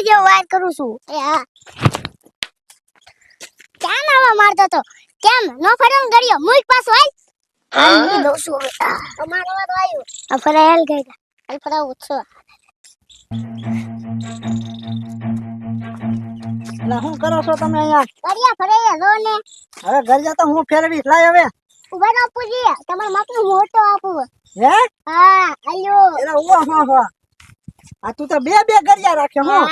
છોકરી જેવો વાત કરું છું. ક્યાં નાવા મારતો તો કેમ? નો ફર્યો ગળ્યો મુઈ પાછો આય હું? છું અમારો આવ્યો. આ ગઈ કરો છો તમે અહીંયા? ગળિયા ફરાય જો ને. હવે ઘર જતા હું ફેરવીશ. લાય હવે. ઊભા રહો પૂજી તમારા માપનું મોટો આપું. હે? હા આયો ઓ હો હો આ તું તો બે બે ગરિયા રાખ્યો હું.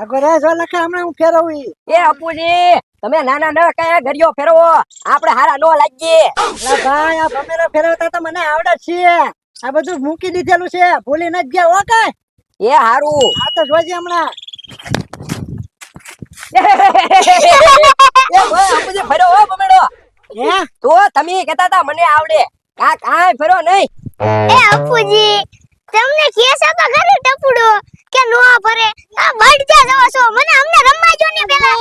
આગળ જો લખે હમણાં હું ફેરવું. એ અપુજી તમે નાના ન કયા ગરિયો ફેરવો. આપણે હારા નો લાગીએ. ભાઈ આ ભમેરો ફેરવતા તો મને આવડે છે આ બધું મૂકી દીધેલું છે. ભૂલી ન ગયા હો કાય એ હારું. આ તો જોજે હમણાં. એ ભાઈ અપુજી ફેરો હો બમેડો હે? તો તમે કહેતા હતા મને આવડે. કા કાય ફેરો નહીં. એ અપુજી તમને કેસ આપા ઘરે ટપડો કે નો ભરે આ બળજા જવો છો મને અમને રમવા જો ને પેલા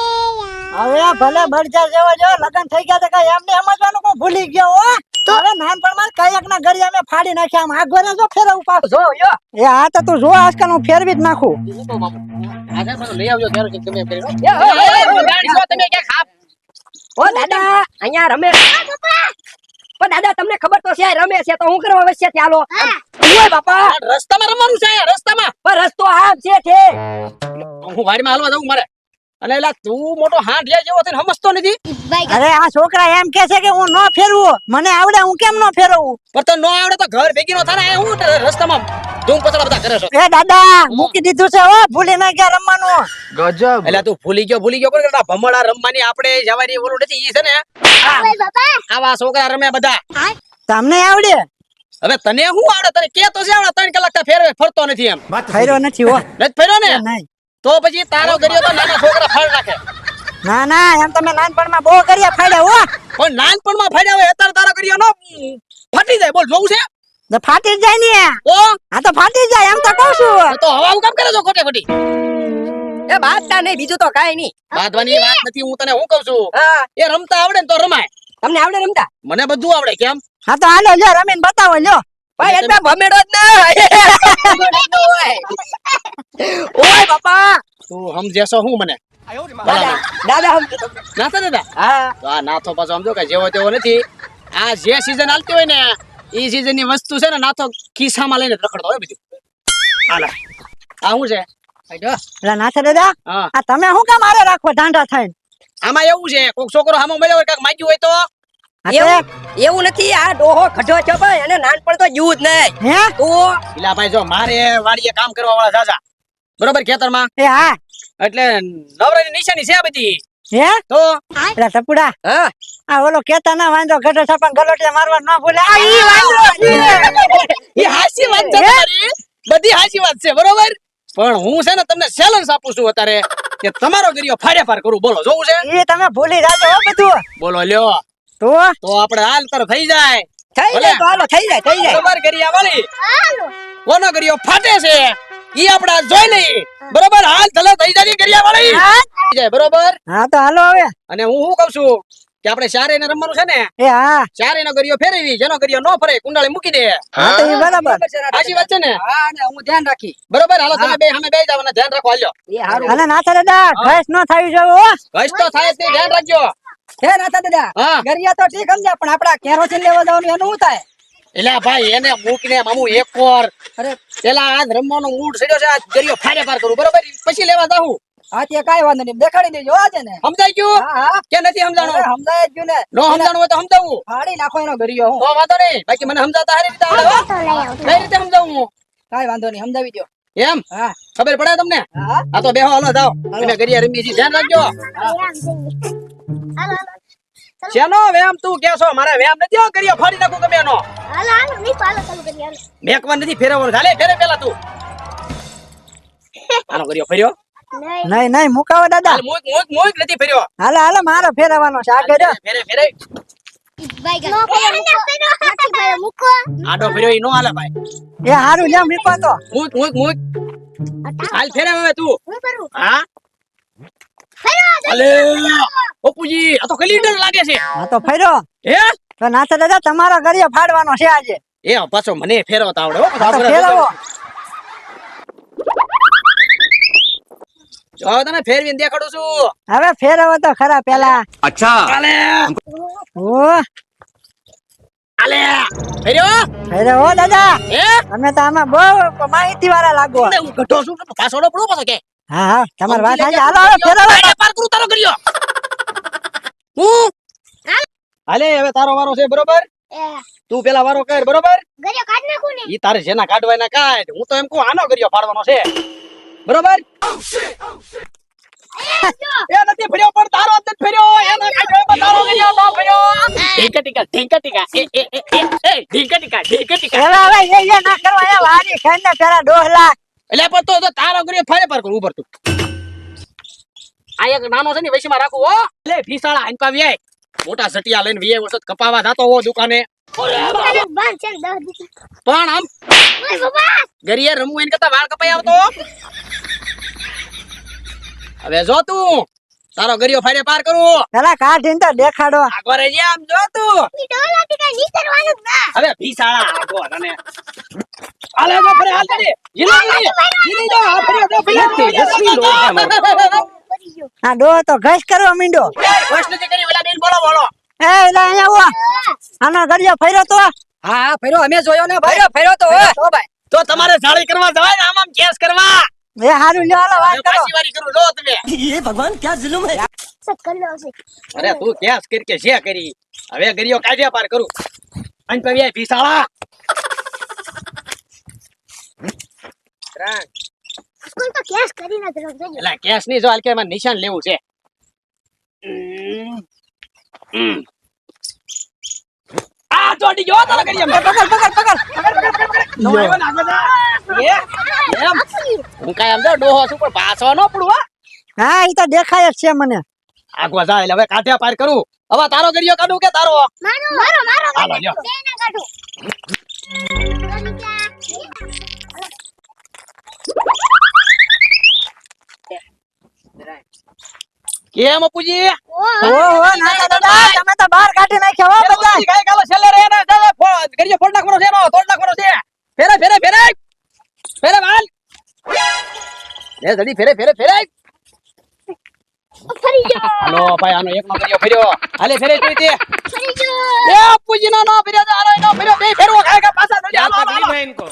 હવે ભલે બળજાર જેવો જો લગન થઈ ગયા તો કઈ એમને સમજવાનું કો ભૂલી ગયો હો હવે નાનપણમાં કાયક ના ઘડિયા મેં ફાડી નાખ્યા આમ આગળ જો ફેરવું પાછું જો યો એ આ તો તું જો આજકાલ હું ફેરવી જ નાખું એ, એ, એ, ઓ દાદા અહીંયા રમે ઓ દાદા તમને ખબર તો છે રમે છે તો હું કરવા અવશ્ય ચાલો ઓય બાપા. રસ્તામાં રમવાનું છે રસ્તામાં. પણ રસ્તો આમ છે છે હું વાડીમાં હાલવા જાઉં મારે. અને એલા તું મોટો હાથ લે જેવો થઈને સમજતો નથી? અરે આ છોકરા એમ કે છે કે હું ન ફેરવું. મને આવડે હું કેમ ન ફેરવું? પણ તો ન આવડે તો ઘર ભેગી નો થાય હું રસ્તામાં ધૂમ પછડા બધા કરે છો? એ દાદા મૂકી દીધું છે હો ભૂલી ના ગયા રમવાનું. એટલે તું ભૂલી ગયો ભૂલી ગયો કોણ ભમડા રમવાની આપણે જવાની ઓલું નથી ઈ છે ને. આવા છોકરા રમે બધા. તમને આવડે? હવે તને શું આવડે? તને કે તો છે આવડે? ત્રણ કલાક ફેરવે ફરતો નથી એમ. ફેર્યો નથી હો. નથી ફેર્યો ને નહીં. તો પછી તારો ગરિયો તો નાના છોકરા ફાડ નાખે. ના ના એમ તમે નાનપણમાં બહુ કર્યા ફાડ્યા હો. પણ નાનપણમાં ફાડ્યા હોય અત્યારે તારો ગરિયો નો ફાટી જાય બોલ જોવું છે? તો ફાટી જ જાય ને. ઓ આ તો ફાટી જ જાય એમ તો કહું છું. તો હવા હું કામ કરે છો ખોટે ખોટી? એ બાદતા નહીં બીજું તો કાઈ નહીં. બાંધવાની વાત નથી હું તને હું કહું છું? હા. એ રમતા આવડે ને તો રમાય. તમને આવડે રમતા? મને બધું આવડે કેમ? હા તો હાલો લ્યો રમીને બતાવો લ્યો. ભાઈ એટલે ભમેડો જ ના ઓય બાપા. તું સમજેશો હું મને? દાદા દાદા સમજો દાદા. હા. તો આ નાથો પાછો સમજો કે જેવો તેવો નથી. આ જે સીઝન હાલતી હોય ને એ સીઝનની વસ્તુ છે ને નાથો ખિસ્સામાં લઈને રખડતો હોય બીજું હાલે. આ શું છે? નાથા દાદા આ તમે શું કામ આરે રાખો દાંડા થઈને? આમાં એવું છે કોક છોકરો સામો મળ્યો હોય માગ્યું હોય તો? એવું એવું નથી આ ડોહો ખઢો છે ભાઈ અને નાનપણ તો જીવું જ નહીં. હે? તો પેલા ભાઈ જો મારે વાડીએ કામ કરવા વાળા જાજા બરોબર ખેતરમાં? એ હા. એટલે નવરાની નિશાની છે આ બધી. હે? તો? પેલા ટપુડા હા? આ ઓલો કેતા ના વાંધો ગઢો છાપણ ગલોટિયા મારવા ન ભૂલે. આ ઈ વાંધો છે. એ હાચી વાત છે તમારી. બધી હાસી વાત છે બરોબર? પણ હું છે ને તમને ચેલેન્જ આપું છું અત્યારે કે તમારો ગરિયો ફાડે ફાર કરું. બોલો જોવું છે? એ તમે ભૂલી જાજો હો બધું. બોલો લ્યો. તો? તો આપણે હાલ તર થઈ જાય. થઈ જાય તો હાલો થઈ જાય થઈ જાય. બરોબર કરી વાળી હાલો. કોનો કર્યો ફાટે છે? ઈ આપણે જોઈ લઈ. બરોબર? હાલ ચલો થઈ જાય ગરિયા વાળી થઈ જાય બરોબર? હા તો હાલો હવે. અને હું શું કહું છું? કે આપણે ચારે ને રમવાનું છે ને? એ હા. ચારે નો ગરિયો ફેરવી જેનો ગરિયો નો ફરે કુંડાળી મૂકી દે. હા તો એ બરાબર. સાચી વાત છે ને? હા ને હું ધ્યાન રાખી. બરોબર? હાલો તમે બે અમે બે જાવ અને ધ્યાન રાખો હાલ્યો. એ હારું. ના થાય દા ઘસ નો થાય જો ઘસ તો થાય જ ધ્યાન રાખજો. હે નાતા દાદા હા. ગરિયા તો ઠીક સમજ્યા પણ આપડા કેરોસીન લેવા જવાનું એનું શું થાય? એટલે ભાઈ એને મૂકીને મામુ એક વાર અરે. પેલા આજ રમવાનો મૂડ સડ્યો છે આજ ગરિયો ફાડે પાર કરું બરોબર? પછી લેવા જાઉં હા. તે કાઈ વાંધો નહીં દેખાડી દેજો આજે ને સમજાઈ ગયું? હા હા. કે નથી સમજાણું? સમજાય ગયું ને. નો સમજાણું હોય તો સમજાવું ફાડી નાખો એનો ગરિયો હું. તો વાંધો નહીં. બાકી મને સમજાતા હારી રીતે આવડે હો. તો લઈ આવું કઈ રીતે સમજાવું હું? કાઈ વાંધો નહીં સમજાવી દો એમ? હા. ખબર પડે તમને? આ તો બેહો હાલો જાઓ. તમે ગરિયા રમી છે ધ્યાન રાખજો. હાલો શેનો વેમ તું કે છો? મારે વેમ નથી કર્યો. ફાડી નાખું તમે એનો. હાલો હાલો નહીં પાલો ચાલુ કરી હાલો. મેકવા નથી ફેરવવાનું. ચાલે ફેરે પેલા તું. આનો કર્યો ફેર્યો? નહીં. નહીં મુકાવો દાદા. મુક મુક મુક નથી ફેર્યો. હાલો હાલો મારો ફેરવવાનો છે. આગળ ફેરે ફેરે ફેરો. ફેરો આડો ફેર્યો ઈ નો હાલે ભાઈ. એ હારું લ્યો મીકો તો. મુક મુક મુક. હાલ ફેરે હવે તું. હા? ઓપુજી આ તો લાગે છે? આ દાદા તમારા ઘરે ફાડવાનો છે આજે. એ જો તને ફેરવીને દેખાડું છું. હવે ફેરવો તો ખરા પેલા. અચ્છા. આલે દાદા. હે? અમે તો આમાં બહુ માહિતી વાળા લાગો. હું પાછો પડો પાછો કે. હા હા તમારી વાત સાચી. હાલો હાલો ફેરવો પાર કરું તારો કર્યો. હું? હાલે. હવે તારો વારો છે બરોબર? તું પેલા વારો કર બરોબર? ગરિયો કાઢ નાખું ને. ઈ તારે જેના કાઢવાના કાઢ. હું તો એમ કહું આનો કર્યો ફાડવાનો છે. બરોબર? એ નથી ફર્યો પણ તારો જ ફર્યો. એના કાઢ્યો એમાં તારો કર્યો નો ફર્યો. ઢીંકા ટીકા ઢીંકા ટીકા એ એ એ એ ઢીંકા ટીકા ઢીંકા ટીકા હવે એ એ ના કરવા એ વારી ખાઈને પેલા ડોહલા એટલે પણ તો તારો કર્યો ફાડે પર કરું ઉપર તું આ એક નાનો છે ને વૈશીમાં રાખું હો. લે ભીસાળા આંપા વ્યાય. મોટા સટિયા લઈને વીએ વખત કપાવા જાતો હો દુકાને. પણ આમ ગરિયા રમવું એને કરતા વાળ કપાઈ આવતો હવે જો તું. તારો ગરિયો ફાડે પાર કરું. પેલા કાઢીને તો દેખાડો. આગો રે આમ જો તું. ઈ ડોલાથી કઈ નીકળવાનું જ ના. હવે ભીસાળા આગો તને. આલે જો ફરે હાલ જલ્દી જીલી જીલી જીલી જો આ ફરે જો ફરે. તેજસ્વી લોક હે અમારા. પડી ગયો. તો ઘસ કરો મીંડો. ઘસ નથી કરી વેલા બેન બોલો બોલો. એ એલા અહીંયા આવો. આનો ગળિયો ફર્યો તો. હા હા ફેરો અમે જોયો ને ભાઈ. ફેરો તો હો. તો ભાઈ. તો તમારે જાળી કરવા જવાય ને આમ આમ કેસ કરવા. એ હારું લ્યો હાલો વાત કરો. પાછી વારી કરું લો તમે. સત લો છે અરે તું કેસ કરી કે છે કરી. હવે ગરિયો કાઢ્યા પાર કરું. અન પવ્યા ભીસાળા. ત્રણ કોઈ તો કેસ કરી કેસની જો હાલ કે એમાં નિશાન લેવું છે. આ ચોટી ગયો તારો ગરિયો. પકડ પકડ પકડ નો આવ્યો ને આગળ એ, એમ. હું કાંઈ આમ જો ડોહો છું પણ પાછો નો પડું હો. હા એ તો દેખાય જ છે મને. આગવા જાય એટલે હવે કાઢ્યા પાર કરું. હવે તારો ગરિયો કાઢું કે તારો? મારો મારો મારો હાલો, લ્યો. ના કાઢું. કેમ અપુજી? ઓ ઓહો નાના દાદા તમે તો બહાર એ જલ્દી ફેરે ફેરે ફેરે. ફરી ગયો હાલો ભાઈ આનો એક ગરિયો ફેર્યો. હાલે ફેરે તું તે. ફરી ગયો એ અપુજી નો નો ફેર્યો તો આનો નો ફેર્યો. બે ફેરવો ખાય કા પાછા જલ્દી હાલો, હાલો, હાલો.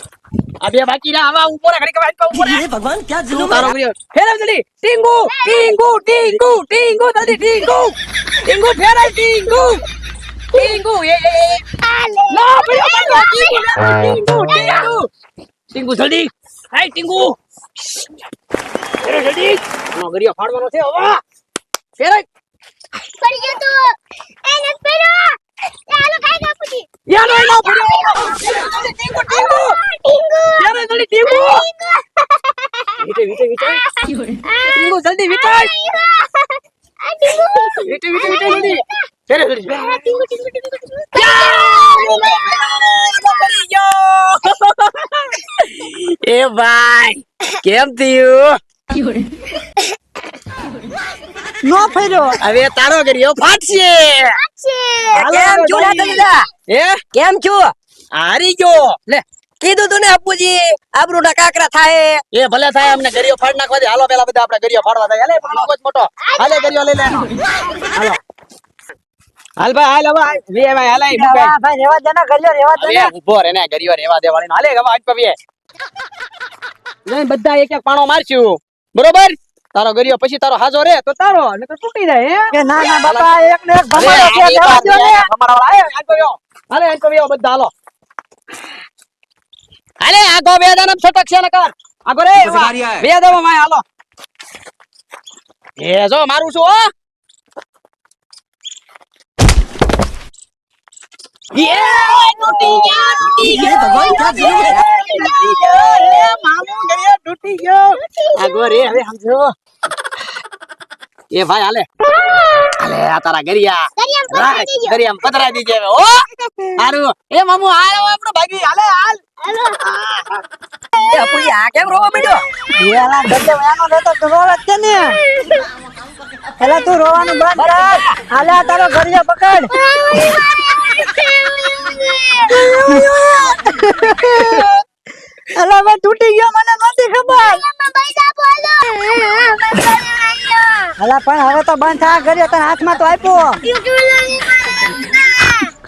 આ અબે બાકી રહ્યા. આવા ઉપર ઘડી કે વાંચકા ઉપર. ભગવાન ક્યાં જુલુ તારો ગરિયો ફેરે જલ્દી. ટીંગુ ટીંગુ ટીંગુ ટીંગુ જલ્દી ટીંગુ. ટીંગુ ફેરે ટીંગુ. ટીંગુ એ એ નો ફેર્યો ટીંગુ ટીંગુ. ટીંગુ જલ્દી. હાય ટીંગુ. જલ્દી નો ગરિયો ફાડવાનો છે હવે. ફેરે ફરી ગયો તો. એ નત ફેરો એ કાઈ ના પૂછી યાનો એનો ફેર્યો ટીંગુ ટીંગુ ટીંગુ ફેરે જલ્દી ટીંગુ વીટે વીટે વીટે. ટીંગુ જલ્દી વીટાય આ ટીંગુ વીટે વીટે વીટે જલ્દી. ફેરે જલ્દી ટીંગુ ટીંગુ ટીંગુ ટીંગુ એ ભાઈ. કેમ થયું નો ફર્યો. હવે તારો ગરિયો ફાટશે. કેમ છો દાદા એ કેમ છો? હારી ગયો. લે કીધું તું ને અપુજી આબરૂ ના કાકરા થાય એ ભલે થાય અમને ગરિયો ફાડ નાખવા દે. હાલો પેલા બધા આપણે ગરિયો ફાડવા થાય હાલે ફાડો કોઈ મોટો. હાલે ગરિયો લઈ લે. હાલો. હાલ ભાઈ હાલ હવે વે ભાઈ હાલે ભાઈ રેવા દે ને ગળિયો રેવા દે ઊભો રે ને ગરિયો રેવા દે વાળીને. હાલે હવે આજ પવીએ લઈને બધા એક એક પાણો મારશું. બરોબર? તારો ગરિયો પછી તારો હાજો રે તો તારો નકર તૂટી જાય હે? કે ના ના બાપા એક ને એક અરે, ભમાડો છે રેવા ને. વાળા. આય, આગો પવ્યો. હાલે આગો પવ્યો બધા હાલો. હાલે આગો બે દાનમ છટક છે નકર. આગો રે. બે દાવો માય હાલો. એ જો મારું છું હો યે તૂટી ગયા તૂટી ગયા તૂટી ગયો એ એ ભાઈ હાલે હાલે આ તારા ગરિયા ગરિયામાં પધરાઈ દીજે હો હારું એ મામુ હાલ આપણો ભાગી હાલે હાલ એ અપ્પુજી આ કેમ રોવા માંડ્યો પેલા ગદ્દે વયાનો રહેતો તો રોવે જ ને પેલા તું રોવાનું બંધ કર હાલે આ તારો ગળિયો પકડ. અલા હવે તૂટી ગયો મને નહોતી ખબર. અલા પણ હવે તો બંધ થા ઘરે તને હાથમાં તો આપ્યો.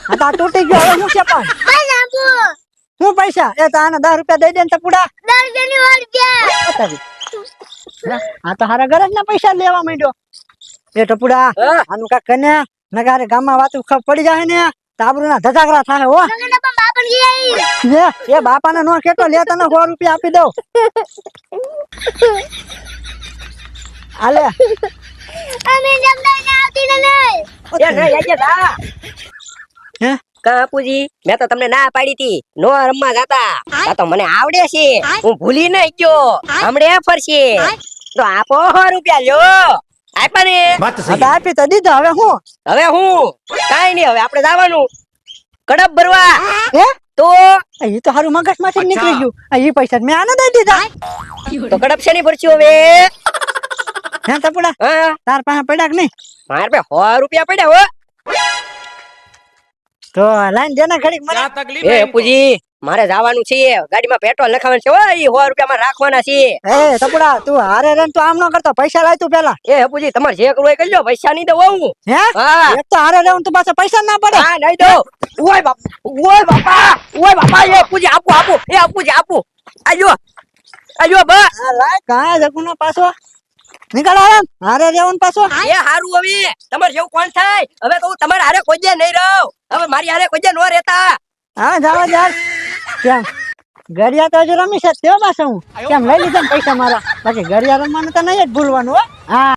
આ તૂટી ગયો હવે શું છે પણ? હું પૈસા? એ તો આને દસ રૂપિયા દઈ દે ને તો પૂડા દસ જણી વાર ગયા બતાવી. લે, આ તો હારા ઘરે ના પૈસા લેવા માંડ્યો. એ ટપુડા આનું કાક કને નગારે ગામમાં વાતું ખબર પડી જાય ને. તાબરું ના ધજાગરા થાય હો. એ બાપાને નો કેટલો લે તને સો રૂપિયા આપી દઉં. આલે અમે જમદાઈને આવતી ને એ નહીં આજે જા હે? કા બાપુજી મેં તો તમને ના પાડી હતી. નો રમવા જાતા. આ તો મને આવડે છે. હું ભૂલી નહીં ગયો. હમણે ફરશે. તો આપો સો રૂપિયા લ્યો. આપ્યા ને? આ આપી તો દીધા હવે હું? હવે હું? કાઈ નહીં હવે આપણે જવાનું કડપ ભરવા. હે? તો? એ તો હારું મગજમાંથી નીકળી ગયું. આ પૈસા મેં આને દઈ દીધા. તો કડપ છે નહીં ભરશું હવે? હે તાર પાસે પડ્યા કે નહીં? મારે પે સો રૂપિયા પડ્યા હો. તો લાઈન દેના ઘડીક મને એ પૂજી મારે જવાનું છે. ગાડીમાં પેટ્રોલ લખાવાનું છે. ઓય સો રૂપિયા માં રાખવાના છે. હે ટપુડા તું હારે રન તો આમ ન કરતો. પૈસા લાય તું પેલા. એ હપુજી તમારે જે કરવું એ કરી લો. પૈસા નહીં દઉં હું હે? હા. એક તો હારે રહેવું તું પાસે પૈસા ના પડે. હા નહીં દઉં ઓય બાપા ઓય બાપા ઓય બાપા એ પૂજી આપું આપો એ હપુજી આપો. આજો આજો બા લાય કાય જકુનો પાછો. નીકળ હારે હારે રહેવું પાછો. એ હારું હવે. તમારે જેવું કોણ થાય? હવે તો તમારે હારે કોઈ નહીં રહો. હવે મારી હારે કોઈ નો રહેતા. હા જાવા યાર કેમ? ગરિયા તો હજુ રમી છે તેઓ પાસે હું. કેમ લઈ લીધા પૈસા મારા? બાકી ગરિયા રમવાનું તો નહીં જ ભૂલવાનું, હો. હા.